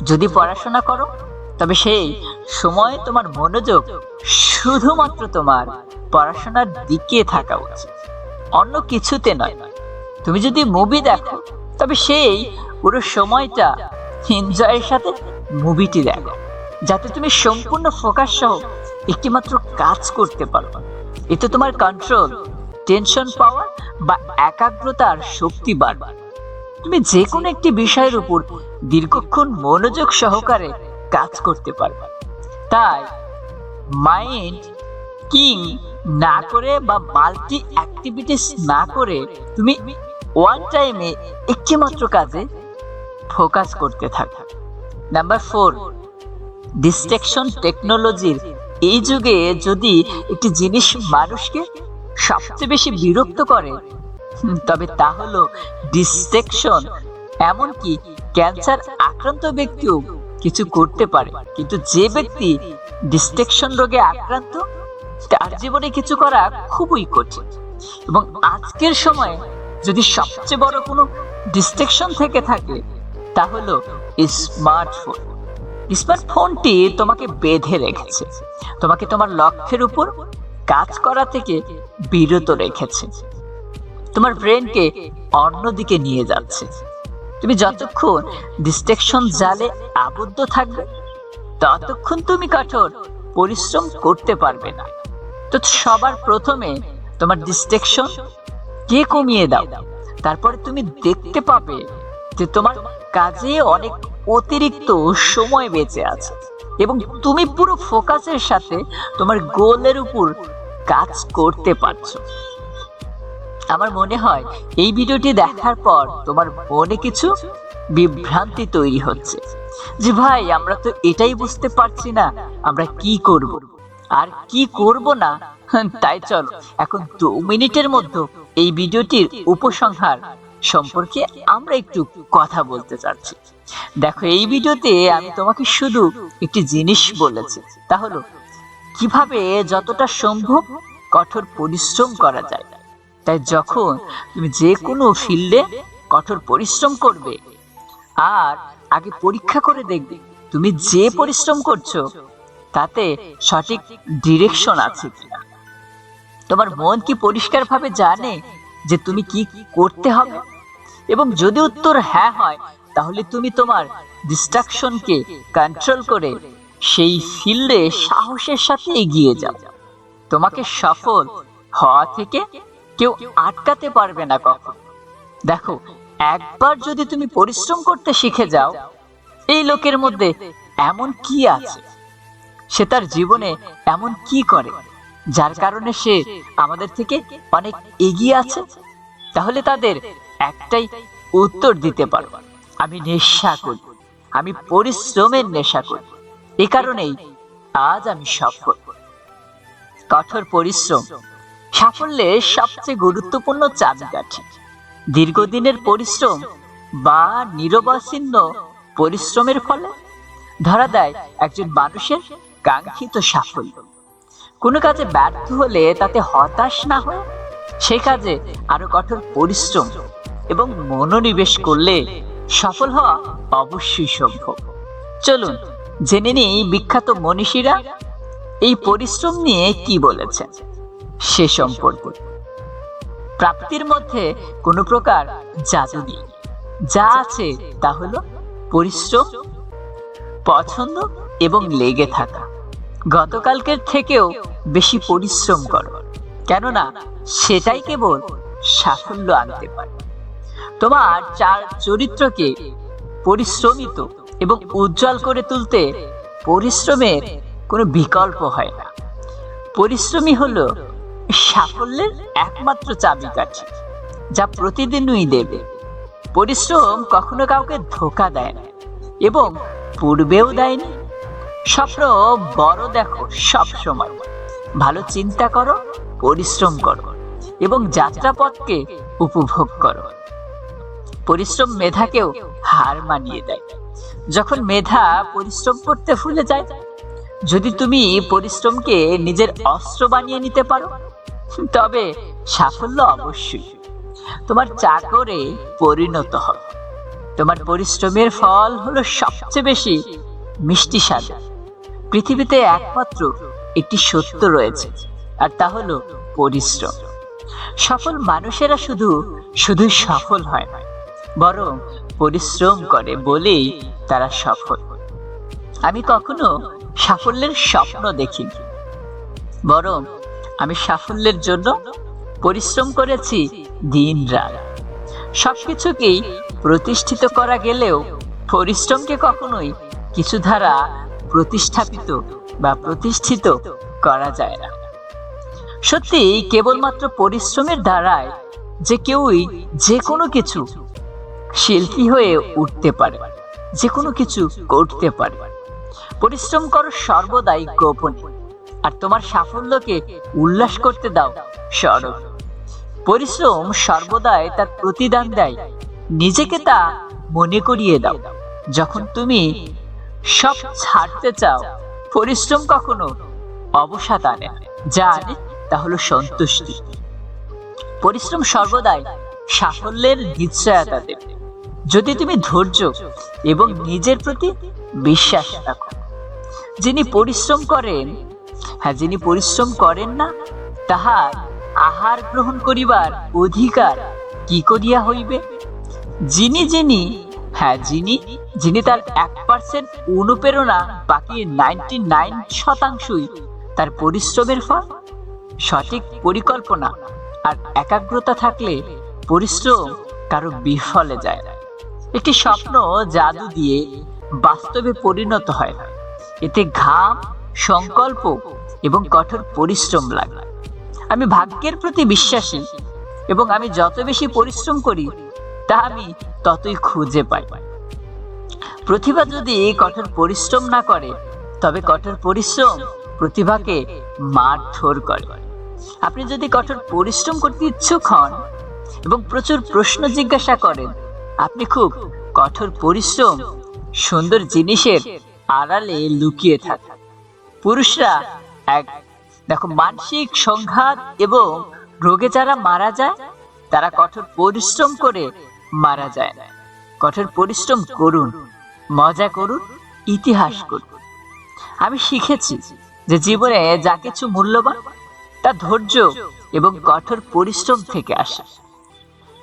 যদি পড়াশোনা করো, তবে সেই সময় তোমার মনোযোগ শুধুমাত্র তোমার পড়াশোনার দিকে থাকা উচিত। অন্য কিছুতে নয়। তুমি যদি মুভি দেখো, তবে সেই পুরো সময়টা এনজয়ের সাথে মুভিটি দেখো, যাতে তুমি সম্পূর্ণ ফোকাস সহ একটিমাত্র কাজ করতে পারো। এতে তোমার কন্ট্রোল টেনশন পাওয়ার বা একাগ্রতার শক্তি বাড়বে। তুমি যে কোনো একটি বিষয়ের উপর দীর্ঘক্ষণ মনোযোগ সহকারে কাজ করতে পারবে। তাই মাইন্ড কিং না করে বা মাল্টি অ্যাক্টিভিটিস না করে তুমি ওয়ান টাইমে একটি মাত্র কাজে ফোকাস করতে থাকো। নাম্বার ফোর ডিস্ট্রাকশন টেকনোলজির এই যুগে যদি একটি জিনিস মানুষকে সবচেয়ে বেশি বিরক্ত করে তবে তা হলো ডিস্ট্রাকশন এমনকি ক্যান্সার আক্রান্ত ব্যক্তিও কিছু করতে পারে। কিন্তু যে ব্যক্তি ডিস্ট্রাকশন রোগে আক্রান্ত, তার জীবনে কিছু করা খুবই কঠিন। এবং আজকের সময়ে যদি সবচেয়ে বড় কোনো ডিস্ট্রাকশন থেকে থাকে, তা হলো স্মার্টফোন স্মার্টফোনটি তোমাকে বেঁধে রেখেছে। তোমাকে তোমার লক্ষ্যের উপর কাজ করা থেকে বিরত রেখেছে। তোমার ব্রেনকে অন্যদিকে নিয়ে যাচ্ছে। তুমি যতক্ষণ ডিস্ট্রাকশন জালে আবদ্ধ থাকবে, ততক্ষণ তুমি কঠোর পরিশ্রম করতে পারবে না। তো সবার প্রথমে তোমার ডিস্ট্রাকশন কে কমিয়ে দাও। তারপরে তুমি দেখতে পাবে যে তোমার কাজে অনেক অতিরিক্ত সময় বেঁচে আছে এবং তুমি পুরো ফোকাসের সাথে তোমার গোলের উপর কাজ করতে পারছ। আমার মনে হয় এই ভিডিওটি দেখার পর তোমার মনে কিছু বিভ্রান্তি তৈরি হচ্ছে। যে ভাই, আমরা তো এটাই বুঝতে পারছি না, আমরা কি করব? আর কি করব না? তাই চলো, এখন দু মিনিটের মধ্যে এই ভিডিওটির উপসংহার সম্পর্কে আমরা একটু কথা বলতে চাচ্ছি। দেখো, এই ভিডিওতে আমি তোমাকে শুধু একটি জিনিস বলেছি, তা হলো, কীভাবে যতটা সম্ভব কঠোর পরিশ্রম করা যায়। তাই যখন তুমি যে কোনো ফিল্ডে কঠোর পরিশ্রম করবে, আর আগে পরীক্ষা করে দেখবে তুমি যে পরিশ্রম করছ, তাতে সঠিক ডিরেকশন আছে তোমার মন কি পরিষ্কারভাবে জানে যে তুমি কি করতে হবে? এবং যদি উত্তর হ্যাঁ হয়, তাহলে তুমি তোমার ডিস্ট্রাকশনকে কন্ট্রোল করে সেই ফিল্ডে সাহসের সাথে এগিয়ে যাও। তোমাকে সফল হওয়া থেকে কেউ আটকাতে পারবে না কখন। দেখো, একবার যদি তুমি পরিশ্রম করতে শিখে যাও, এই লোকের মধ্যে এমন কি আছে? সে তার জীবনে এমন কি করে? যার কারণে সে আমাদের থেকে অনেক এগিয়ে আছে? তাহলে তাদের একটাই উত্তর দিতে পারব আমি নেশা করি। আমি পরিশ্রমের নেশা করি। এ কারণেই আজ আমি সফল। কঠোর পরিশ্রম সাফল্যের সবচেয়ে গুরুত্বপূর্ণ চাবিকাঠি। দীর্ঘদিনের পরিশ্রম বা নিরবচ্ছিন্ন পরিশ্রমের ফলে ধরা দেয় একজন মানুষের কাঙ্ক্ষিত সাফল্য। কোনো কাজে ব্যর্থ হলে তাতে হতাশ না হয় সে কাজে আরও কঠোর পরিশ্রম এবং মনোনিবেশ করলে সফল হওয়া অবশ্যই সম্ভব। চলুন, জেনে নিই বিখ্যাত মনীষীরা এই পরিশ্রম নিয়ে কি বলেছেন। সে সম্পর্ক। প্রাপ্তির মধ্যে কোনো প্রকার জাদু নেই। যা আছে তা হলো পরিশ্রম, পছন্দ এবং লেগে থাকা। গতকালকের থেকেও বেশি পরিশ্রম করো, কেননা সেটাই কেবল সাফল্য আনতে পারে। তোমার চার চরিত্রকে পরিশ্রমিত এবং উজ্জ্বল করে তুলতে পরিশ্রমের কোনো বিকল্প হয় না। পরিশ্রমী হলো সাফল্যের একমাত্র চাবিকাঠি, যা প্রতিদিনই দেবে। পরিশ্রম কখনো কাউকে ধোকা দেয় না এবং পূর্বেও দেয়নি। স্বপ্ন বড় দেখো সব সময়। ভালো চিন্তা করো, পরিশ্রম করো এবং যাত্রাপথকে উপভোগ করো। পরিশ্রম মেধাকেও হার মানিয়ে দেয়। যখন মেধা পরিশ্রম করতে ভুলে যায়, যদি তুমি পরিশ্রমকে নিজের অস্ত্র বানিয়ে নিতে পারো তবে সাফল্য অবশ্যই। তোমার চাকরে পরিণত হবে তোমার পরিশ্রমের ফল হলো সবচেয়ে বেশি মিষ্টি স্বাদ। পৃথিবীতে একমাত্র একটি সত্য রয়েছে, আর তা হলো পরিশ্রম। সফল মানুষেরা শুধু শুধু সফল হয় না, বরং পরিশ্রম করে বলেই তারা সফল। আমি কখনো সাফল্যের স্বপ্ন দেখিনি, বরং আমি সাফল্যের জন্য পরিশ্রম করেছি দিন রাত সবকিছুকেই প্রতিষ্ঠিত করা গেলেও পরিশ্রমকে কখনোই কিছু ধারা প্রতিষ্ঠাপিত বা প্রতিষ্ঠিত করা যায় না। সত্যি, কেবলমাত্র পরিশ্রমের দ্বারাই যে কেউই যে কোনো কিছু শিল্পী হয়ে উঠতে পারে যে কোনো কিছু করতে পারে। পরিশ্রম করো সর্বদাই গোপনে আর তোমার সাফল্যকে উল্লাস করতে দাও সরব পরিশ্রম সর্বদাই তার প্রতিদান দেয়। নিজেকে তা মনে করিয়ে দাও। যখন তুমি সব ছাড়তে চাও, পরিশ্রম কখনো অবসাদ আনে। যা আনে, তা হলো সন্তুষ্টি। পরিশ্রম সর্বদাই সাফল্যের নিশ্চয়তা দেবে। যদি তুমি ধৈর্য এবং নিজের প্রতি বিশ্বাস রাখো, যিনি পরিশ্রম করেন হ্যাঁ যিনি পরিশ্রম করেন না, তাহার আহার গ্রহণ করিবার অধিকার কি করিয়া হইবে? যিনি যিনি হ্যাঁ যিনি যিনি তার এক পার্সেন্ট অনুপ্রেরণা, বাকি নাইনটি নাইন শতাংশই তার পরিশ্রমের ফল। সঠিক পরিকল্পনা আর একাগ্রতা থাকলে পরিশ্রম কারও বিফলে যায় একটি স্বপ্ন জাদু দিয়ে বাস্তবে পরিণত হয় এতে ঘাম সংকল্প এবং কঠোর পরিশ্রম লাগে। আমি ভাগ্যের প্রতি বিশ্বাসী এবং আমি যত বেশি পরিশ্রম করি, তা আমি ততই খুঁজে পাই। প্রতিভা যদি কঠোর পরিশ্রম না করে, তবে কঠোর পরিশ্রম প্রতিভাকে মারধর করে। আপনি যদি কঠোর পরিশ্রম করতে ইচ্ছুক হন এবং প্রচুর প্রশ্ন জিজ্ঞাসা করেন, আপনি খুব কঠোর পরিশ্রম সুন্দর জিনিসের আড়ালে লুকিয়ে থাকেন পুরুষরা এক। দেখো, মানসিক সংঘাত এবং রোগে যারা মারা যায়, তারা কঠোর পরিশ্রম করে মারা যায়। কঠোর পরিশ্রম করুন, মজা করুন, ইতিহাস করুন। আমি শিখেছি যে জীবনে যা কিছু মূল্যবান, তা ধৈর্য এবং কঠোর পরিশ্রম থেকে আসে।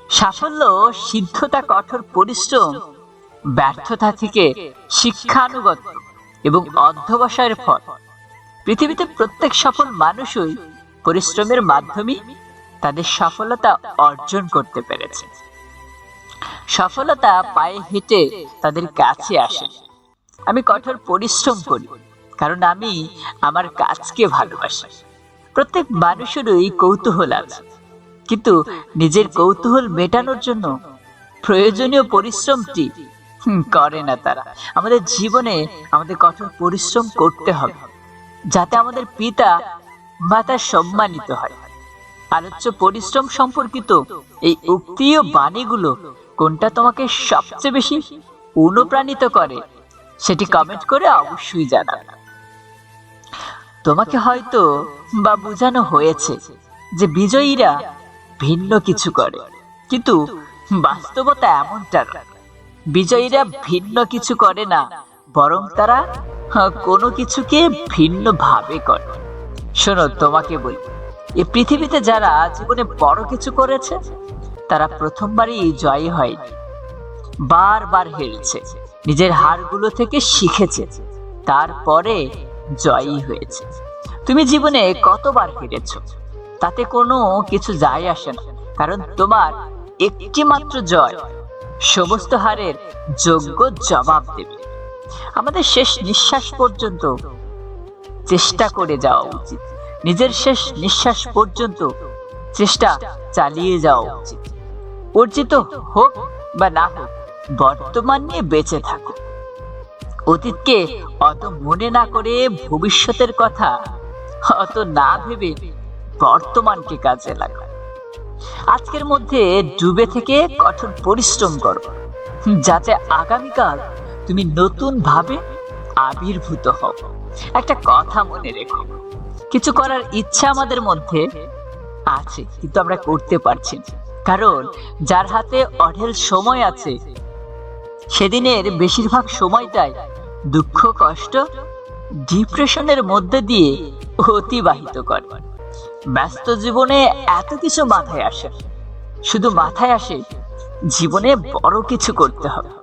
সাফল্য সিদ্ধতা কঠোর পরিশ্রম ব্যর্থতা থেকে শিক্ষানুগত এবং অধ্যবসায়ের ফল। পৃথিবীতে প্রত্যেক সফল মানুষই পরিশ্রমের মাধ্যমে তাদের সফলতা অর্জন করতে পেরেছে। সফলতা পায়ে হেঁটে তাদের কাছে আসে। আমি কঠোর পরিশ্রম করি, কারণ আমি আমার কাজকে ভালোবাসি। প্রত্যেক মানুষেরই কৌতূহল আছে। কিন্তু নিজের কৌতূহল মেটানোর জন্য প্রয়োজনীয় পরিশ্রমটি করে না তারা। আমাদের জীবনে আমাদের কঠোর পরিশ্রম করতে হবে। যাতে আমাদের পিতা মাতা সম্মানিত হয়। আলোচ্য পরিশ্রম সম্পর্কিত এই উক্তি ও বাণীগুলো কোনটা তোমাকে সবচেয়ে বেশি অনুপ্রাণিত করে, সেটি কমেন্ট করে অবশ্যই জানাবে। তোমাকে হয়তো বা বোঝানো হয়েছে যে বিজয়ীরা ভিন্ন কিছু করে, কিন্তু বাস্তবতা এমনটা বিজয়ীরা ভিন্ন কিছু করে না, বরং তারা কোনো কিছুকে ভিন্ন ভাবে করে। শোনো, তোমাকে বলি, এই পৃথিবীতে যারা জীবনে বড় কিছু করেছে, তারা প্রথমবারই জয়ী হয়নি। বারবার হেরেছে, নিজের হারগুলো থেকে শিখেছে, তারপরে জয়ী হয়েছে। তুমি জীবনে কতবার হেরেছ, তাতে কোনো কিছু যায় আসে না, কারণ তোমার একটি মাত্র জয় সমস্ত হারের যোগ্য জবাব দেবে। আমাদের শেষ নিঃশ্বাস পর্যন্ত চেষ্টা করে যাওয়া উচিত। নিজের শেষ নিঃশ্বাস পর্যন্ত চেষ্টা চালিয়ে যাওয়া উচিত। অর্জিত হোক বা না হোক, বর্তমান নিয়ে বেঁচে থাকো অতীতকে অত মনে না করে ভবিষ্যতের কথা অত না ভেবে বর্তমানকে কাজে লাগা আজকের মধ্যে ডুবে থেকে কঠোর পরিশ্রম করো যাতে আগামীকাল তুমি নতুন ভাবে আবির্ভূত হও। একটা কথা মনে রেখো। কিছু করার ইচ্ছা আমাদের মধ্যে আছে, কিন্তু আমরা করতে পারছি না। কারণ যার হাতে অঢেল সময় আছে, সেদিনের বেশিরভাগ সময়টাই দুঃখ, কষ্ট, ডিপ্রেশনের মধ্যে দিয়ে অতিবাহিত করে। ব্যস্ত জীবনে এত কিছু মাথায় আসে শুধু মাথায় আসে, জীবনে বড় কিছু করতে হবে।